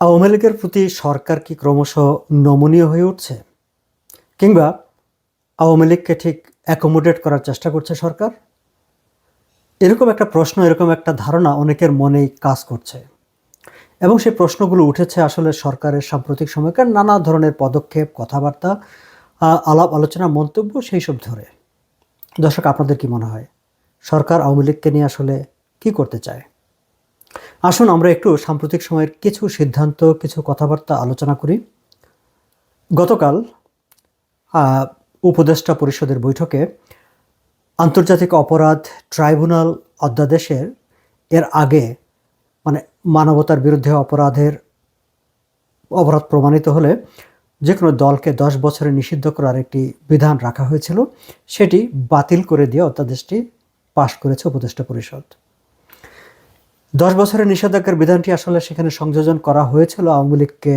আওয়ামী লীগের প্রতি সরকার কি ক্রমশ নমনীয় হয়ে উঠছে? কিংবা আওয়ামী লীগকে ঠিক অ্যাকোমোডেট করার চেষ্টা করছে সরকার? এরকম একটা প্রশ্ন, এরকম একটা ধারণা অনেকের মনেই কাজ করছে। এবং সেই প্রশ্নগুলো উঠেছে আসলে সরকারের সাম্প্রতিক সময়কার নানা ধরনের পদক্ষেপ, কথাবার্তা আলাপ, আলোচনা, মন্তব্য সেই সব ধরে। দর্শক, আপনাদের কি মনে হয়? সরকার আওয়ামী লীগকে নিয়ে আসলে কি করতে চায়? আসুন আমরা একটু সাম্প্রতিক সময়ের কিছু সিদ্ধান্ত, কিছু কথাবার্তা আলোচনা করি। গতকাল উপদেষ্টা পরিষদের বৈঠকে আন্তর্জাতিক অপরাধ ট্রাইব্যুনাল অধ্যাদেশের, এর আগে মানে মানবতার বিরুদ্ধে অপরাধের অপরাধ প্রমাণিত হলে যে কোনো দলকে দশ বছরে নিষিদ্ধ করার একটি বিধান রাখা হয়েছিল, সেটি বাতিল করে দিয়ে অধ্যাদেশটি পাশ করেছে উপদেষ্টা পরিষদ। দশ বছরের নিষেধাজ্ঞার বিধানটি আসলে সেখানে সংযোজন করা হয়েছিল আওয়ামী লীগকে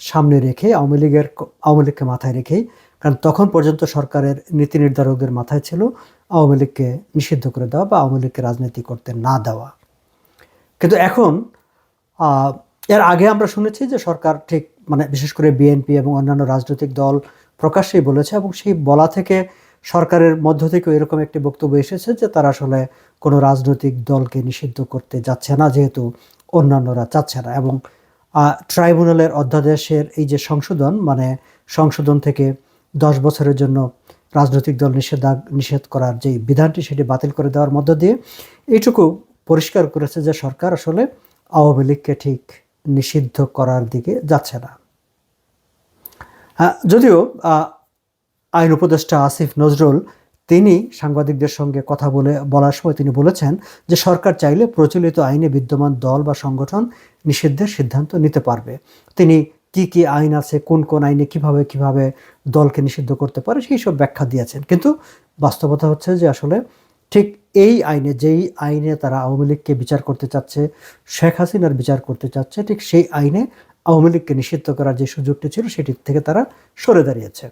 সামনে রেখে, আওয়ামী লীগের আওয়ামী লীগকে মাথায় রেখেই। কারণ তখন পর্যন্ত সরকারের নীতি নির্ধারকদের মাথায় ছিল আওয়ামী লীগকে নিষিদ্ধ করে দেওয়া বা আওয়ামী লীগকে রাজনীতি করতে না দেওয়া। কিন্তু এখন এর আগে আমরা শুনেছি যে সরকার ঠিক মানে বিশেষ করে বিএনপি এবং অন্যান্য রাজনৈতিক দল প্রকাশ্যেই বলেছে এবং সেই বলা থেকে সরকারের মধ্য থেকে এরকম একটি বক্তব্য এসেছে যে তারা আসলে কোনো রাজনৈতিক দলকে নিষিদ্ধ করতে যাচ্ছে না, যেহেতু অন্যান্যরা চাচ্ছে না। এবং ট্রাইব্যুনালের অধ্যাদেশের এই যে সংশোধন মানে সংশোধন থেকে দশ বছরের জন্য রাজনৈতিক দল নিষেধা, নিষেধ করার যে বিধানটি, সেটি বাতিল করে দেওয়ার মধ্য দিয়ে এইটুকু পরিষ্কার করেছে যে সরকার আসলে আওয়ামী লীগকে ঠিক নিষিদ্ধ করার দিকে যাচ্ছে না। যদিও আইন উপদেষ্টা আসিফ নজরুল, তিনি সাংবাদিকদের সঙ্গে কথা বলে, বলার সময় তিনি বলেছেন যে সরকার চাইলে প্রচলিত আইনে বিদ্যমান দল বা সংগঠন নিষিদ্ধের সিদ্ধান্ত নিতে পারবে। তিনি কি কি আইন আছে, কোন কোন আইনে কীভাবে কীভাবে দলকে নিষিদ্ধ করতে পারে, সেই সব ব্যাখ্যা দিয়েছেন। কিন্তু বাস্তবতা হচ্ছে যে আসলে ঠিক এই আইনে, যেই আইনে তারা আওয়ামী লীগকে বিচার করতে চাচ্ছে, শেখ হাসিনার বিচার করতে চাচ্ছে, ঠিক সেই আইনে আওয়ামী লীগকে নিষিদ্ধ করার যে সুযোগটি ছিল, সেটি থেকে তারা সরে দাঁড়িয়েছে।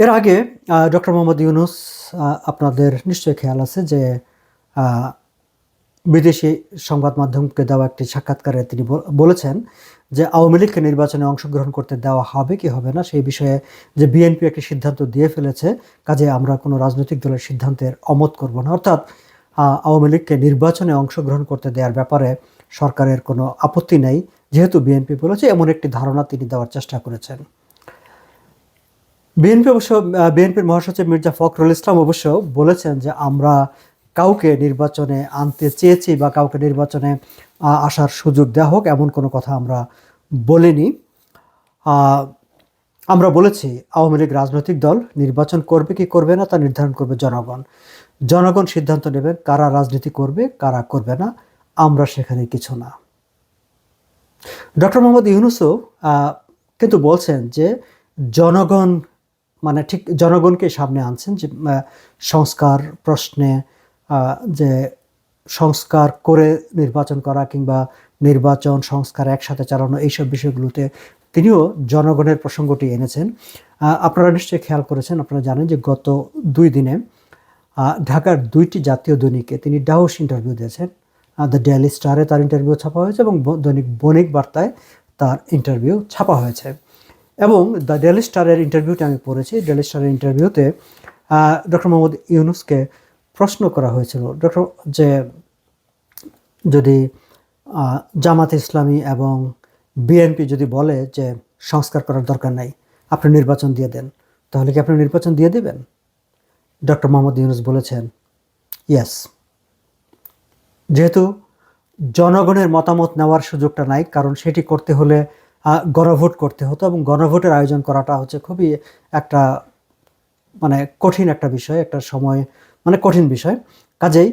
এর আগে ডক্টর মোহাম্মদ ইউনুস আপনাদের নিশ্চয়ই খেয়াল আছে যে বিদেশি সংবাদ মাধ্যমকে দেওয়া একটি সাক্ষাৎকারে তিনি বল- বলেছেন যে আওয়ামী লীগকে নির্বাচনে অংশগ্রহণ করতে দেওয়া হবে কি হবে না সেই বিষয়ে যে বিএনপি একটি সিদ্ধান্ত দিয়ে ফেলেছে, কাজে আমরা কোনো রাজনৈতিক দলের সিদ্ধান্তের অমত করব না। অর্থাৎ আওয়ামী লীগকে নির্বাচনে অংশগ্রহণ করতে দেওয়ার ব্যাপারে সরকারের কোনো আপত্তি নেই, যেহেতু বিএনপি বলেছে, এমন একটি ধারণা তিনি দেওয়ার চেষ্টা করেছেন। বিএনপি অবশ্য বিএনপির মহাসচিব মির্জা ফখরুল ইসলাম অবশ্য বলেছেন যে আমরা কাউকে নির্বাচনে আনতে চেয়েছি বা কাউকে নির্বাচনে আসার সুযোগ দেওয়া হোক এমন কোনো কথা আমরা বলিনি। আমরা বলেছি আওয়ামী লীগ রাজনৈতিক দল নির্বাচন করবে কি করবে না তা নির্ধারণ করবে জনগণ। জনগণ সিদ্ধান্ত নেবেন কারা রাজনীতি করবে, কারা করবে না। আমরা সেখানে কিছু না। ডক্টর মোহাম্মদ ইউনুসও কিন্তু বলছেন যে জনগণ মানে ঠিক জনগণকে সামনে আনছেন যে সংস্কার প্রশ্নে যে সংস্কার করে নির্বাচন করা কিংবা নির্বাচন, সংস্কার একসাথে চালানো এইসব বিষয়গুলোতে তিনিও জনগণের প্রসঙ্গটি এনেছেন। আপনারা নিশ্চয়ই খেয়াল করেছেন, আপনারা জানেন যে গত দুই দিনে ঢাকার দুইটি জাতীয় দৈনিকে তিনি ডাউস ইন্টারভিউ দিয়েছেন। দ্য ডেলি স্টারে তার ইন্টারভিউ ছাপা হয়েছে এবং দৈনিক বণিক বার্তায় তার ইন্টারভিউ ছাপা হয়েছে। এবং দ্য ডেইলি স্টারের ইন্টারভিউটি আমি পড়েছি। ডেইলি স্টারের ইন্টারভিউতে ডক্টর মোহাম্মদ ইউনুসকে প্রশ্ন করা হয়েছিল, ডক্টর, যে যদি জামাত ইসলামী এবং বিএনপি যদি বলে যে সংস্কার করার দরকার নাই, আপনি নির্বাচন দিয়ে দেন, তাহলে কি আপনি নির্বাচন দিয়ে দেবেন? ডক্টর মোহাম্মদ ইউনুস বলেছেন ইয়েস যেহেতু জনগণের মতামত নেওয়ার সুযোগটা নাই, কারণ সেটি করতে হলে গণভোট করতে হতো এবং গণভোটের আয়োজন করাটা হচ্ছে খুবই একটা মানে কঠিন একটা বিষয়, একটা সময় মানে কঠিন বিষয়। কাজেই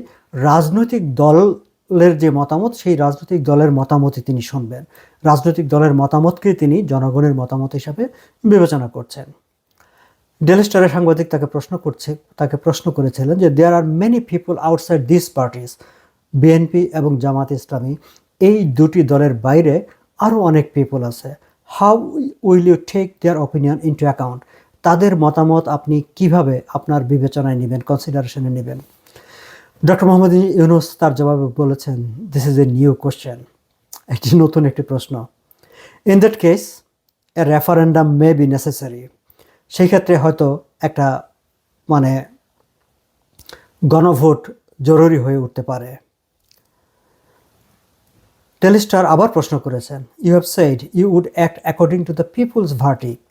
রাজনৈতিক দলের যে মতামত, সেই রাজনৈতিক দলের মতামতই তিনি শুনবেন। রাজনৈতিক দলের মতামতকে তিনি জনগণের মতামত হিসাবে বিবেচনা করছেন। ডেলি স্টারের সাংবাদিক তাকে প্রশ্ন করছে, তাকে প্রশ্ন করেছিলেন যে there are many people outside this parties BNP এবং জামাত ইসলামী, এই দুটি দলের বাইরে আরও অনেক পিপল আছে। How will you take their opinion into account তাদের মতামত আপনি কীভাবে আপনার বিবেচনায় নেবেন কনসিডারেশনে নেবেন? ডক্টর মোহাম্মদ ইউনুস তার জবাবে বলেছেন this is a new question এটি নতুন একটি প্রশ্ন। In that case a referendum may be necessary সেই ক্ষেত্রে হয়তো একটা মানে গণভোট জরুরি হয়ে উঠতে পারে। টেলিস্টার আবার প্রশ্ন করেছেন you have said you would act according to the people's verdict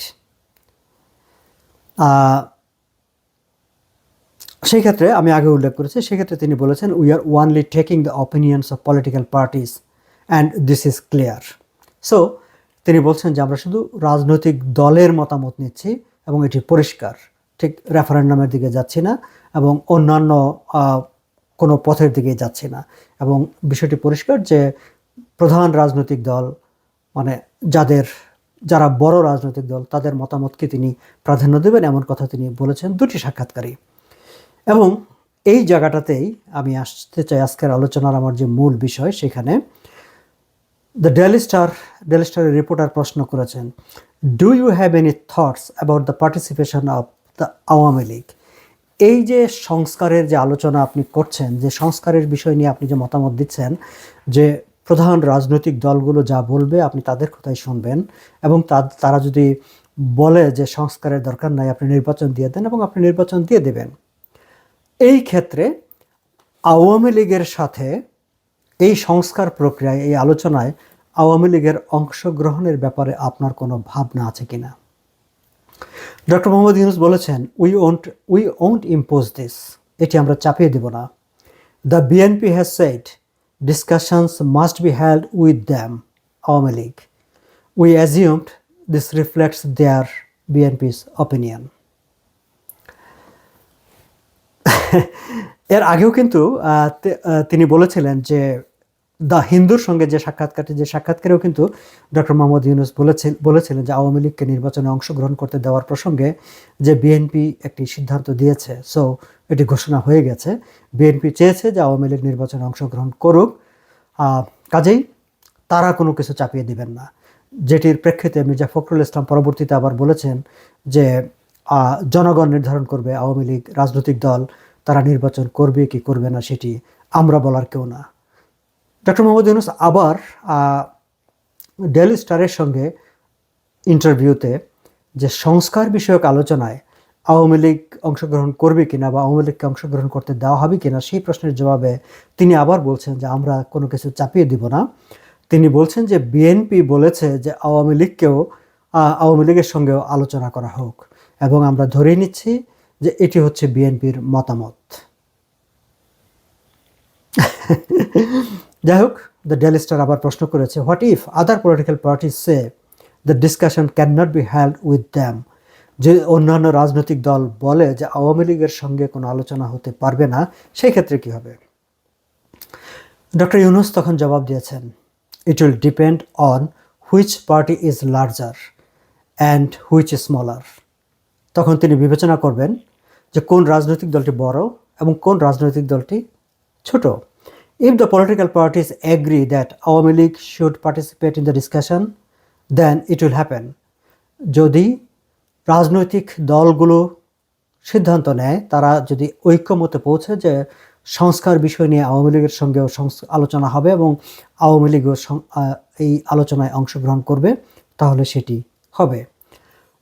সেই ক্ষেত্রে আমি আগে উল্লেখ করেছি, সেক্ষেত্রে তিনি বলেছেন we are only taking the opinions of political parties and this is clear so তিনি বলছেন যে আমরা শুধু রাজনৈতিক দলের মতামত নিচ্ছি এবং এটি পরিষ্কার। ঠিক রেফারেন্ডামের দিকে যাচ্ছি না এবং অন্যান্য কোনো পথের দিকে যাচ্ছি না। এবং বিষয়টি পরিষ্কার যে প্রধান রাজনৈতিক দল মানে যাদের, যারা বড় রাজনৈতিক দল, তাদের মতামতকে তিনি প্রাধান্য দেবেন, এমন কথা তিনি বলেছেন দুটি সাক্ষাৎকারী এবং এই জায়গাটাতেই আমি আসতে চাই আজকের আলোচনার আমার যে মূল বিষয় সেখানে। দ্য ডেলি স্টার ডেলি স্টারের রিপোর্টার প্রশ্ন করেছেন do you have any thoughts about the participation of the Awami League এই যে সংস্কারের যে আলোচনা আপনি করছেন, যে সংস্কারের বিষয় নিয়ে আপনি যে মতামত দিচ্ছেন, যে প্রধান রাজনৈতিক দলগুলো যা বলবে আপনি তাদের কথাই শুনবেন এবং তারা যদি বলে যে সংস্কারের দরকার নাই, আপনি নির্বাচন দিয়ে দেন এবং আপনি নির্বাচন দিয়ে দেবেন। এই ক্ষেত্রে আওয়ামী লীগের সাথে এই সংস্কার প্রক্রিয়ায়, এই আলোচনায় আওয়ামী লীগের অংশগ্রহণের ব্যাপারে আপনার কোনো ভাবনা আছে কিনা? ডক্টর মোহাম্মদ ইউনুস বলেছেন we won't we won't impose this এটি আমরা চাপিয়ে দেব না। The BNP has said discussions must be held with them Awami League we assumed this reflects their BNP's opinion এর আগেও কিন্তু আহ, তে- আহ, তিনি বলেছিলেন যে দ্য হিন্দুর সঙ্গে যে সাক্ষাৎকারটি, যে সাক্ষাৎকারেও কিন্তু ডক্টর মোহাম্মদ ইউনুস বলেছেন বলেছিলেন যে আওয়ামী লীগকে নির্বাচনে অংশগ্রহণ করতে দেওয়ার প্রসঙ্গে যে বিএনপি একটি সিদ্ধান্ত দিয়েছে। সো এটি ঘোষণা হয়ে গেছে। বিএনপি চেয়েছে যে আওয়ামী লীগ নির্বাচনে অংশগ্রহণ করুক। কাজেই তারা কোনো কিছু চাপিয়ে দিবেন না। যেটির প্রেক্ষিতে মির্জা ফখরুল ইসলাম পরবর্তীতে আবার বলেছেন যে জনগণ নির্ধারণ করবে আওয়ামী লীগ রাজনৈতিক দল, তারা নির্বাচন করবে কি করবে না সেটি আমরা বলার কেউ না। ডক্টর মোহাম্মদ ইউনুস আবার ডেলি স্টারের সঙ্গে ইন্টারভিউতে যে সংস্কার বিষয়ক আলোচনায় আওয়ামী লীগ অংশগ্রহণ করবে কিনা বা আওয়ামী লীগকে অংশগ্রহণ করতে দেওয়া হবে কিনা সেই প্রশ্নের জবাবে তিনি আবার বলছেন যে আমরা কোনো কিছু চাপিয়ে দিব না। তিনি বলছেন যে বিএনপি বলেছে যে আওয়ামী লীগকেও আওয়ামী লীগের সঙ্গেও আলোচনা করা হোক এবং আমরা ধরেই নিচ্ছি যে এটি হচ্ছে বিএনপির মতামত। যাই হোক দ্য ডেলি স্টার আবার প্রশ্ন করেছে what if other political parties say the discussion can not be held with them যে অন্যান্য রাজনৈতিক দল বলে যে আওয়ামী লীগের সঙ্গে কোনো আলোচনা হতে পারবে না, সেই ক্ষেত্রে কি হবে? ডক্টর ইউনুস তখন জবাব দিয়েছেন it will depend on which party is larger and which smaller তখন তিনি বিবেচনা করবেন যে কোন রাজনৈতিক দলটি বড় এবং কোন রাজনৈতিক দলটি ছোট। If the political parties agree that Awami League should participate in the discussion then it will happen যদি রাজনৈতিক দলগুলো সিদ্ধান্ত নেয়, তারা যদি ঐক্যমতে পৌঁছে যে সংস্কার বিষয় নিয়ে আওয়ামী লীগের সঙ্গেও আলোচনা হবে এবং আওয়ামী লীগও এই আলোচনায় অংশগ্রহণ করবে, তাহলে সেটি হবে।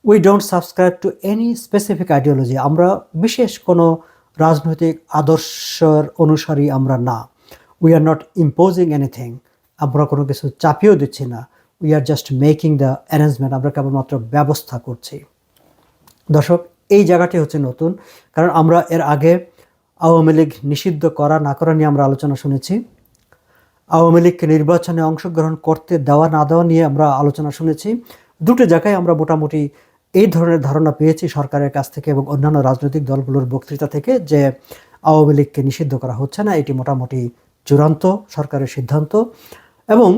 We don't subscribe to any specific ideology আমরা বিশেষ কোনো রাজনৈতিক আদর্শের অনুসারী আমরা না। We are not imposing anything আমরা কোনো কিছু চাপিয়েও দিচ্ছি না। We are just making the arrangement আমরা কেবলমাত্র ব্যবস্থা করছি। দর্শক, এই জায়গাটি হচ্ছে নতুন। কারণ আমরা এর আগে আওয়ামী লীগ নিষিদ্ধ করা না করা নিয়ে আমরা আলোচনা শুনেছি। আওয়ামী লীগকে নির্বাচনে অংশগ্রহণ করতে দেওয়া না দেওয়া নিয়ে আমরা আলোচনা শুনেছি। দুটো জায়গায় আমরা মোটামুটি এই ধরনের ধারণা পেয়েছি সরকারের কাছ থেকে এবং অন্যান্য রাজনৈতিক দলগুলোর বক্তৃতা থেকে যে আওয়ামী লীগকে নিষিদ্ধ করা হচ্ছে না, এটি মোটামুটি চূড়ান্ত সরকারের সিদ্ধান্ত এবং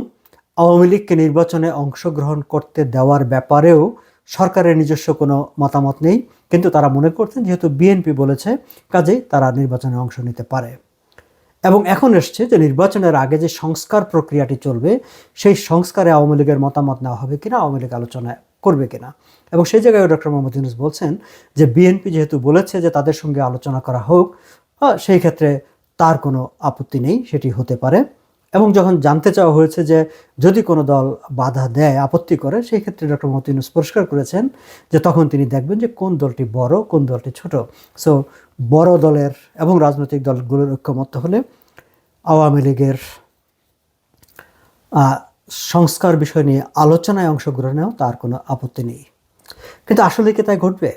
আওয়ামী লীগকে নির্বাচনে অংশগ্রহণ করতে দেওয়ার ব্যাপারেও সরকারের নিজস্ব কোনো মতামত নেই। কিন্তু তারা মনে করছেন, যেহেতু বিএনপি বলেছে, কাজেই তারা নির্বাচনে অংশ নিতে পারে। এবং এখন এসছে যে নির্বাচনের আগে যে সংস্কার প্রক্রিয়াটি চলবে, সেই সংস্কারে আওয়ামী লীগের মতামত নেওয়া হবে কিনা, আওয়ামী লীগ আলোচনা করবে কিনা। এবং সেই জায়গায় ডক্টর মোহাম্মদ ইউনুস বলছেন যে, বিএনপি যেহেতু বলেছে যে তাদের সঙ্গে আলোচনা করা হোক সেই ক্ষেত্রে তার কোনো আপত্তি নেই, সেটি হতে পারে। এবং যখন জানতে চাওয়া হয়েছে যে যদি কোনো দল বাধা দেয়, আপত্তি করে, সেই ক্ষেত্রে ডক্টর মোহাম্মদ ইউনুস পরিষ্কার করেছেন যে তখন তিনি দেখবেন যে কোন দলটি বড়, কোন দলটি ছোট। সো বড় দলের এবং রাজনৈতিক দলগুলোর ঐক্যমত্য হলে আওয়ামী লীগের সংস্কার বিষয় নিয়ে আলোচনায় অংশগ্রহণেও তার কোনো আপত্তি নেই। কিন্তু আসলে কি তাই ঘটবে?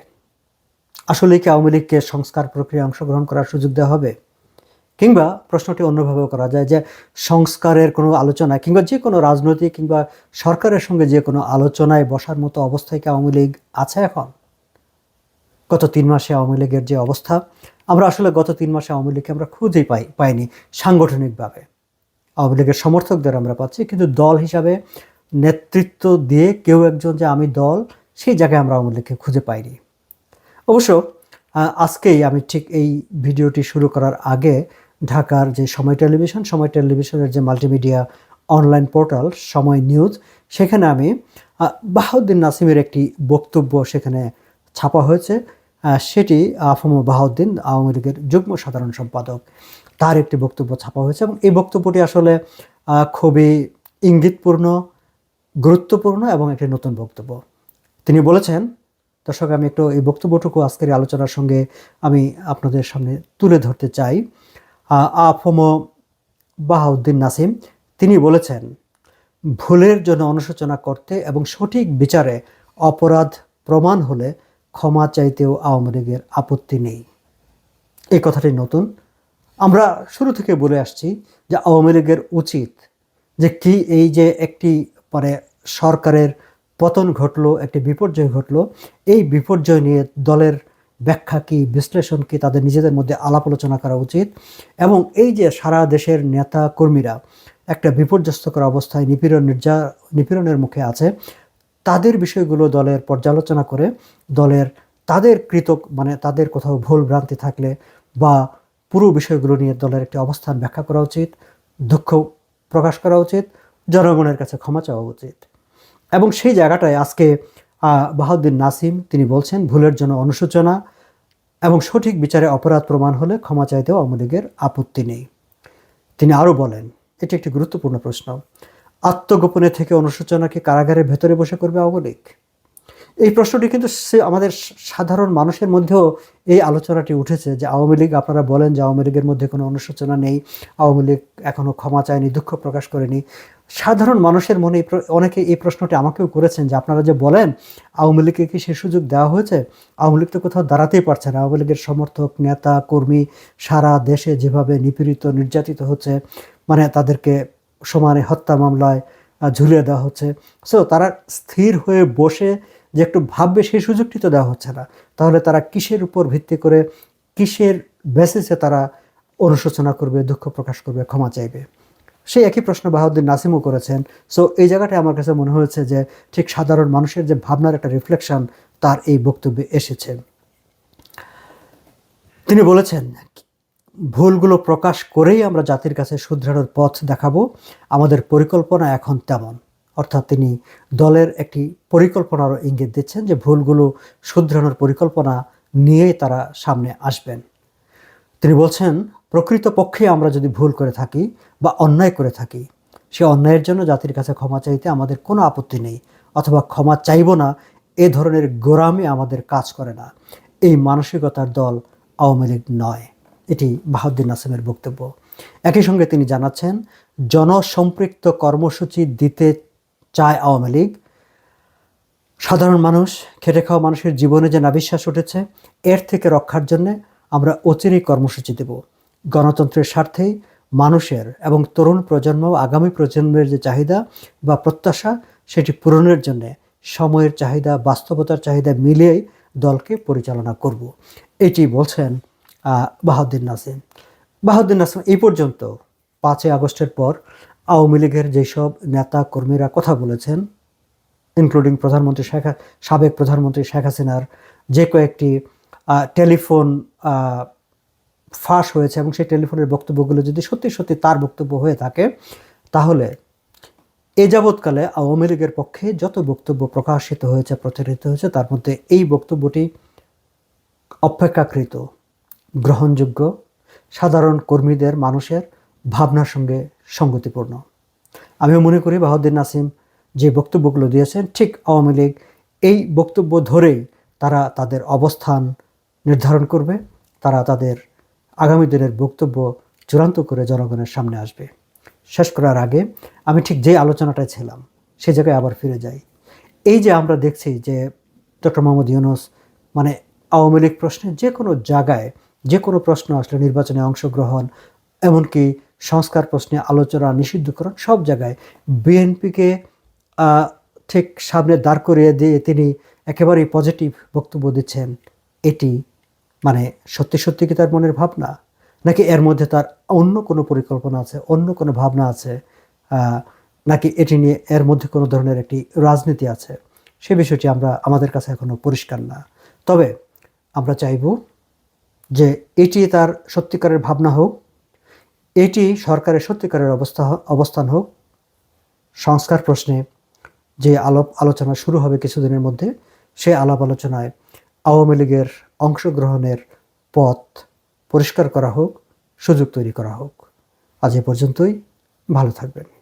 আসলে কি আওয়ামী লীগকে সংস্কার প্রক্রিয়ায় অংশগ্রহণ করার সুযোগ দেওয়া হবে? কিংবা প্রশ্নটি অন্যভাবেও করা যায় যে সংস্কারের কোনো আলোচনা কিংবা যে কোনো রাজনৈতিক কিংবা সরকারের সঙ্গে যে কোনো আলোচনায় বসার মতো অবস্থায় কি আওয়ামী লীগ আছে এখন? গত তিন মাসে আওয়ামী লীগের যে অবস্থা, আমরা আসলে গত তিন মাসে আওয়ামী লীগকে আমরা খুঁজেই পাই, পাইনি সাংগঠনিকভাবে। আওয়ামী লীগের সমর্থকদের আমরা পাচ্ছি, কিন্তু দল হিসাবে নেতৃত্ব দিয়ে কেউ একজন যে আমি দল, সেই জায়গায় আমরা আওয়ামী লীগকে খুঁজে পাইনি। অবশ্য আজকেই আমি ঠিক এই ভিডিওটি শুরু করার আগে ঢাকার যে সময় টেলিভিশন, সময় টেলিভিশনের যে multimedia online portal, Somoy news, সেখানে আমি বাহাউদ্দিন নাসিমের একটি বক্তব্য সেখানে ছাপা হয়েছে। সেটি আফম বাহাউদ্দিন, আওয়ামী লীগের যুগ্ম সাধারণ সম্পাদক, তার একটি বক্তব্য ছাপা হয়েছে এবং এই বক্তব্যটি আসলে খুবই ইঙ্গিতপূর্ণ, গুরুত্বপূর্ণ এবং একটি নতুন বক্তব্য। তিনি বলেছেন, দর্শক, আমি একটু এই বক্তব্যটুকু আজকের আলোচনার সঙ্গে আমি আপনাদের সামনে তুলে ধরতে চাই। আফম বাহাউদ্দিন নাসিম, তিনি বলেছেন, ভুলের জন্য অনুশোচনা করতে এবং সঠিক বিচারে অপরাধ প্রমাণ হলে ক্ষমা চাইতেও আওয়ামী লীগের আপত্তি নেই। এই কথাটি নতুন। আমরা শুরু থেকে বলে আসছি যে আওয়ামী লীগের উচিত যে কি এই যে একটি মানে সরকারের পতন ঘটলো, একটি বিপর্যয় ঘটলো, এই বিপর্যয় নিয়ে দলের ব্যাখ্যা কি, বিশ্লেষণ কি, তাদের নিজেদের মধ্যে আলাপ আলোচনা করা উচিত। এবং এই যে সারা দেশের নেতা কর্মীরা একটা বিপর্যস্তকর অবস্থায় নিপীড়ন নির্যা নিপীড়নের মুখে আছে, তাদের বিষয়গুলো দলের পর্যালোচনা করে, দলের তাদের কৃত মানে তাদের কোথাও ভুল ভ্রান্তি থাকলে বা পুরো বিষয়গুলো নিয়ে দলের একটি অবস্থান ব্যাখ্যা করা উচিত, দুঃখ প্রকাশ করা উচিত, জনগণের কাছে ক্ষমা চাওয়া উচিত। এবং সেই জায়গাটায় আজকে বাহাউদ্দিন নাসিম, তিনি বলছেন, ভুলের জন্য অনুশোচনা এবং সঠিক বিচারে অপরাধ প্রমাণ হলে ক্ষমা চাইতেও আওয়ামী লীগের আপত্তি নেই। তিনি আরও বলেন, এটি একটি গুরুত্বপূর্ণ প্রশ্ন। আত্মগোপনে থেকে অনুশোচনাকে কারাগারের ভেতরে বসে করবে আওয়ামী লীগ? এই প্রশ্নটি কিন্তু আমাদের সাধারণ মানুষের মধ্যেও এই আলোচনাটি উঠেছে যে আওয়ামী লীগ, আপনারা বলেন যে আওয়ামী লীগের মধ্যে কোনো অনুশোচনা নেই, আওয়ামী লীগ এখনও ক্ষমা চায়নি, দুঃখ প্রকাশ করেনি। সাধারণ মানুষের মনে অনেকে এই প্রশ্নটি আমাকেও করেছেন যে আপনারা যে বলেন আওয়ামী লীগকে কি সে সুযোগ দেওয়া হয়েছে? আওয়ামী লীগ তো কোথাও দাঁড়াতেই পারছে না। আওয়ামী লীগের সমর্থক, নেতা, কর্মী সারা দেশে যেভাবে নিপীড়িত, নির্যাতিত হচ্ছে মানে তাদেরকে সমানে হত্যা মামলায় ঝুলিয়ে দেওয়া হচ্ছে। সো তারা স্থির হয়ে বসে যে একটু ভাববে সেই সুযোগটি তো দেওয়া হচ্ছে না। তাহলে তারা কিসের উপর ভিত্তি করে কিসের বেসিসে তারা অনুশোচনা করবে, দুঃখ প্রকাশ করবে, ক্ষমা চাইবে? সেই একই প্রশ্ন বাহাউদ্দিন নাসিমও করেছেন। সো এই জায়গাটায় আমার কাছে মনে হয়েছে যে ঠিক সাধারণ মানুষের যে ভাবনার একটা রিফ্লেকশন তার এই বক্তব্যে এসেছে। তিনি বলেছেন, ভুলগুলো প্রকাশ করেই আমরা জাতির কাছে শুধরানোর পথ দেখাবো। আমাদের পরিকল্পনা এখন তেমন। অর্থাৎ তিনি দলের একটি পরিকল্পনারও ইঙ্গিত দিচ্ছেন যে ভুলগুলো শুধরানোর পরিকল্পনা নিয়েই তারা সামনে আসবেন। তিনি বলছেন প্রকৃতপক্ষে আমরা যদি ভুল করে থাকি বা অন্যায় করে থাকি, সে অন্যায়ের জন্য জাতির কাছে ক্ষমা চাইতে আমাদের কোনো আপত্তি নেই, অথবা ক্ষমা চাইব না, এ ধরনের গোরামি আমাদের কাজ করে না। এই মানসিকতার দল আওয়ামী লীগ নয়। এটি বাহাউদ্দিন নাসিমের বক্তব্য। একই সঙ্গে তিনি জানাচ্ছেন, জনসম্পৃক্ত কর্মসূচি দিতে চায় আওয়ামী লীগ। সাধারণ মানুষ, খেটে খাওয়া মানুষের জীবনে যে নাবিশ্বাস উঠেছে, এর থেকে রক্ষার জন্য আমরা অচিরেই কর্মসূচি দেব। গণতন্ত্রের স্বার্থেই মানুষের এবং তরুণ প্রজন্ম আগামী প্রজন্মের যে চাহিদা বা প্রত্যাশা, সেটি পূরণের জন্য সময়ের চাহিদা, বাস্তবতার চাহিদা মিলিয়েই দলকে পরিচালনা করব। এটি বলছেন বাহাউদ্দিন নাসিম। বাহাউদ্দিন নাসিম, এই পর্যন্ত পাঁচই আগস্টের পর আওয়ামী লীগের যেসব নেতা কর্মীরা কথা বলেছেন ইনক্লুডিং প্রধানমন্ত্রী শেখ সাবেক প্রধানমন্ত্রী শেখ হাসিনার যে কয়েকটি টেলিফোন ফাঁস হয়েছে এবং সেই টেলিফোনের বক্তব্যগুলো যদি সত্যি সত্যি তার বক্তব্য হয়ে থাকে, তাহলে এ যাবৎকালে আওয়ামী লীগের পক্ষে যত বক্তব্য প্রকাশিত হয়েছে, প্রচারিত হয়েছে, তার মধ্যে এই বক্তব্যটি অপেক্ষাকৃত গ্রহণযোগ্য। সাধারণ কর্মীদের, মানুষের ভাবনার সঙ্গে সঙ্গতিপূর্ণ। আমিও মনে করি বাহাউদ্দিন নাসিম যে বক্তব্যগুলো দিয়েছেন, ঠিক আওয়ামী লীগ এই বক্তব্য ধরেই তারা তাদের অবস্থান নির্ধারণ করবে, তারা তাদের আগামী দিনের বক্তব্য চূড়ান্ত করে জনগণের সামনে আসবে। শেষ করার আগে আমি ঠিক যে আলোচনাটায় ছিলাম, সে জায়গায় আবার ফিরে যাই। এই যে আমরা দেখছি যে ডক্টর মোহাম্মদ ইউনুস মানে আওয়ামী লীগ প্রশ্নে যে কোনো জায়গায় যে কোনো প্রশ্ন আসলে নির্বাচনে অংশগ্রহণ, এমনকি সংস্কার প্রশ্নে আলোচনা নিষিদ্ধকরণ সব জায়গায় বিএনপিকে ঠিক সামনে দাঁড় করিয়ে দিয়ে তিনি একেবারেই পজিটিভ বক্তব্য দিচ্ছেন, এটি মানে সত্যি সত্যি কি তার মনের ভাবনা? নাকি এর মধ্যে তার অন্য কোনো পরিকল্পনা আছে, অন্য কোনো ভাবনা আছে? নাকি এটি নিয়ে এর মধ্যে কোনো ধরনের একটি রাজনীতি আছে? সে বিষয়টি আমরা, আমাদের কাছে এখনও পরিষ্কার না। তবে আমরা চাইব যে এটি তার সত্যিকারের ভাবনা হোক এটি সরকারের সত্যিকারের অবস্থা অবস্থান হোক। সংস্কার প্রশ্নে যে আলাপ আলোচনা শুরু হবে কিছুদিনের মধ্যে, সেই আলাপ আলোচনায় আওয়ামী লীগের অংশগ্রহণের পথ পরিষ্কার করা হোক, সুযোগ তৈরি করা হোক। আজ এ পর্যন্তই। ভালো থাকবেন।